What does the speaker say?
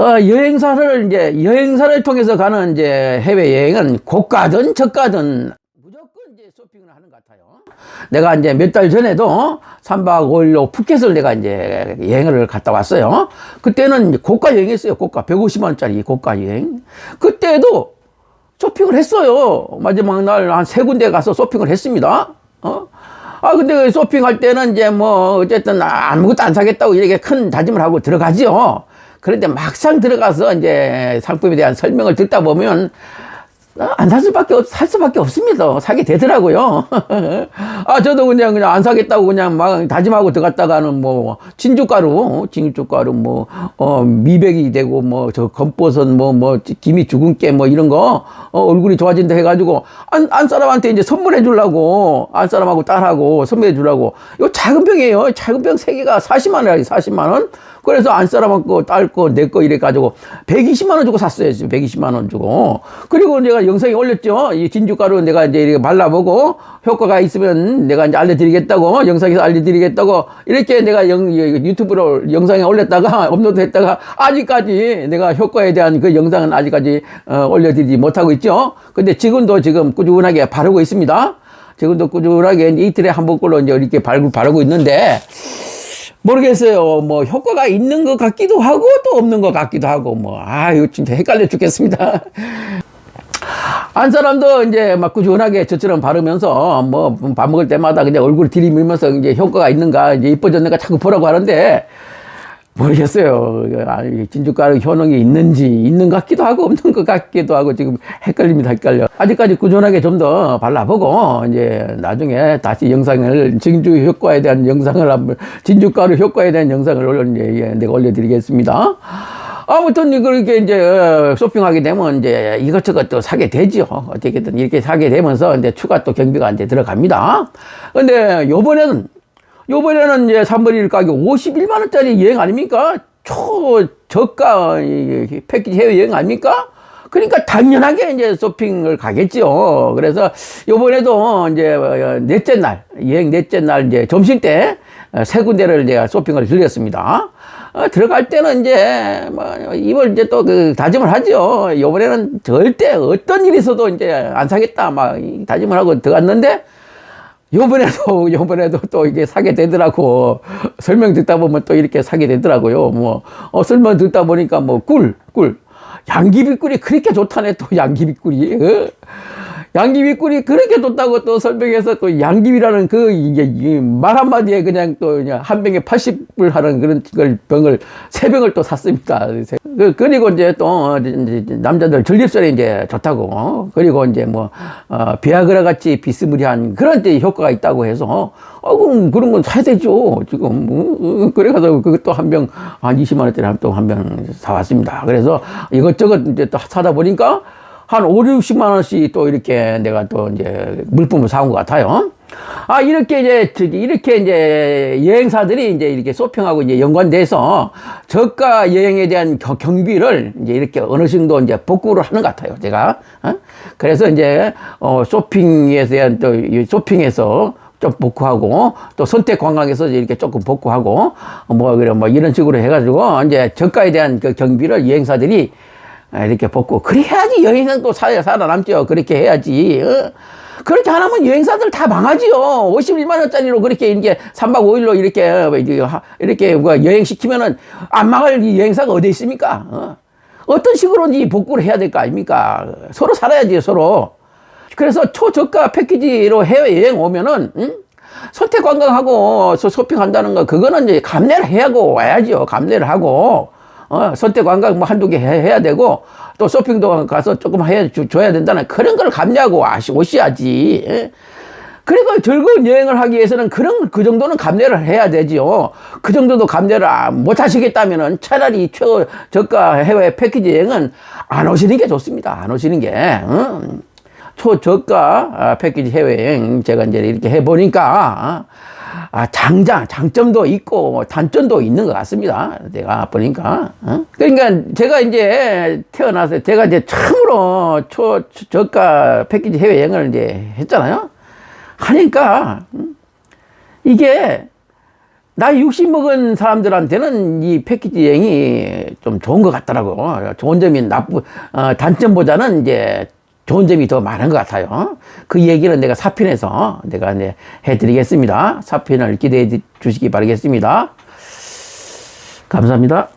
어, 여행사를 이제 여행사를 통해서 가는 이제 해외 여행은 고가든 저가든 무조건 이제 쇼핑을 하는 것 같아요. 내가 이제 몇 달 전에도 3박 5일로 푸켓을 내가 이제 여행을 갔다 왔어요. 그때는 고가 여행했어요. 고가 150만 원짜리 고가 여행. 그때도 쇼핑을 했어요. 마지막 날 한 세 군데 가서 쇼핑을 했습니다. 어? 아, 근데 그 쇼핑할 때는 이제 뭐, 어쨌든 아무것도 안 사겠다고 이렇게 큰 다짐을 하고 들어가지요. 그런데 막상 들어가서 이제 상품에 대한 설명을 듣다 보면 안 살 수밖에 없, 살 수밖에 없습니다. 사게 되더라고요. 아, 저도 그냥, 그냥 안 사겠다고 그냥 막 다짐하고 들어갔다가는 뭐, 진주가루, 진주가루 뭐, 어, 미백이 되고 뭐, 저 검버섯 뭐, 뭐, 김이 죽은 깨 뭐 이런 거, 어, 얼굴이 좋아진다 해가지고, 안, 안 사람한테 이제 선물해 주려고, 안 사람하고 딸하고 선물해 주려고, 요 작은 병이에요. 작은 병 세 개가 40만원이에요. 40만원. 그래서 안 사람하고 딸 거, 내 거 이래 가지고 120만 원 주고 샀어요. 지금 120만 원 주고. 그리고 내가 영상에 올렸죠. 이 진주가루 내가 이제 이렇게 발라보고 효과가 있으면 내가 이제 알려드리겠다고 영상에서 알려드리겠다고 이렇게 내가 영, 유튜브로 영상에 올렸다가 업로드 했다가 아직까지 내가 효과에 대한 그 영상은 아직까지 어, 올려드리지 못하고 있죠. 근데 지금도 지금 꾸준하게 바르고 있습니다. 지금도 꾸준하게 이틀에 한 번꼴로 이제 이렇게 바르고, 바르고 있는데 모르겠어요. 뭐 효과가 있는 것 같기도 하고 또 없는 것 같기도 하고 뭐 아유 진짜 헷갈려 죽겠습니다. 안 사람도 이제 막 꾸준하게 저처럼 바르면서 뭐 밥 먹을 때마다 그냥 얼굴 들이밀면서 이제 효과가 있는가 이제 이뻐졌는가 자꾸 보라고 하는데 모르겠어요. 아, 진주가루 효능이 있는지 있는 것 같기도 하고 없는 것 같기도 하고 지금 헷갈립니다. 헷갈려. 아직까지 꾸준하게 좀 더 발라보고 이제 나중에 다시 영상을 진주 효과에 대한 영상을 한번 진주가루 효과에 대한 영상을 올려 이제 내가 올려드리겠습니다. 아무튼 그렇게 이제 쇼핑하게 되면 이제 이것저것 또 사게 되죠. 어떻게든 이렇게 사게 되면서 이제 추가 또 경비가 이제 들어갑니다. 근데 요번에는 요번에는 이제 3번 1 가격 51만원짜리 여행 아닙니까? 초저가 패키지 해외여행 아닙니까? 그러니까 당연하게 이제 쇼핑을 가겠죠. 그래서 요번에도 이제 넷째 날, 여행 넷째 날 이제 점심 때 세 군데를 제가 쇼핑을 들렸습니다. 어, 들어갈 때는 이제 뭐 이걸 이제 또 그 다짐을 하죠. 요번에는 절대 어떤 일이 있어도 이제 안 사겠다 막 다짐을 하고 들어갔는데 요번에도, 요번에도 또 이게 사게 되더라고. 설명 듣다 보면 또 이렇게 사게 되더라고요. 뭐, 어, 설명 듣다 보니까 뭐, 꿀, 꿀. 양귀비 꿀이 그렇게 좋다네, 또 양귀비 꿀이. 어? 양귀비 꿀이 그렇게 좋다고 또 설명해서 또 양귀비라는 그 이게 말 한마디에 그냥 또 그냥 한 병에 80불 하는 그런 걸 병을 세 병을 또 샀습니다. 그, 그리고 이제 또 남자들 전립선에 이제 좋다고 어? 그리고 이제 뭐 어, 비아그라 같이 비스무리한 그런 데 효과가 있다고 해서 어 그럼 그런 건 사야 되죠. 지금 어, 그래가지고 그것도 한 병 한 20만 원짜리 또한병 사왔습니다. 그래서 이것저것 이제 또 사다 보니까 한 5, 60만 원씩 또 이렇게 내가 또 이제 물품을 사온 것 같아요. 아, 이렇게 이제, 이렇게 이제 여행사들이 이제 이렇게 쇼핑하고 이제 연관돼서 저가 여행에 대한 경비를 이제 이렇게 어느 정도 이제 복구를 하는 것 같아요. 제가. 어? 그래서 이제, 어, 쇼핑에 대한 또 쇼핑에서 좀 복구하고 또 선택 관광에서 이렇게 조금 복구하고 뭐 그래 뭐 이런 식으로 해가지고 이제 저가에 대한 그 경비를 여행사들이 아, 이렇게 벗고 그래야지 여행사는 또 살아남죠. 그렇게 해야지. 어? 그렇게 안 하면 여행사들 다 망하지요. 51만 원짜리로 그렇게 이제 3박 5일로 이렇게 이렇게 뭐 여행 시키면은 안 망할 여행사가 어디 있습니까? 어? 어떤 식으로든지 복구를 해야 될 거 아닙니까? 서로 살아야지 서로. 그래서 초저가 패키지로 해외 여행 오면은 응? 선택 관광하고 쇼핑한다는 거 그거는 이제 감내를 해야 하고 와야죠. 감내를 하고. 어, 선택 관광 뭐 한두 개 해, 야 되고, 또 쇼핑도 가서 조금 해 줘야 된다는 그런 걸 감내하고 아시, 오셔야지. 예? 그리고 즐거운 여행을 하기 위해서는 그런, 그 정도는 감내를 해야 되지요. 그 정도도 감내를 못 하시겠다면은 차라리 최고 저가 해외 패키지 여행은 안 오시는 게 좋습니다. 안 오시는 게. 응? 초저가 아, 패키지 해외여행 제가 이제 이렇게 해보니까 아, 장장, 장점도 있고 뭐 단점도 있는 것 같습니다. 제가 보니까. 어? 그러니까 제가 이제 태어나서 제가 이제 처음으로 초, 저가 패키지 해외여행을 이제 했잖아요. 하니까, 음? 이게 나이 60 먹은 사람들한테는 이 패키지 여행이 좀 좋은 것 같더라고. 좋은 점이 나쁘, 어, 단점보다는 이제 좋은 점이 더 많은 것 같아요. 그 얘기는 내가 사편에서 내가 이제 해드리겠습니다. 사편을 기대해 주시기 바라겠습니다. 감사합니다.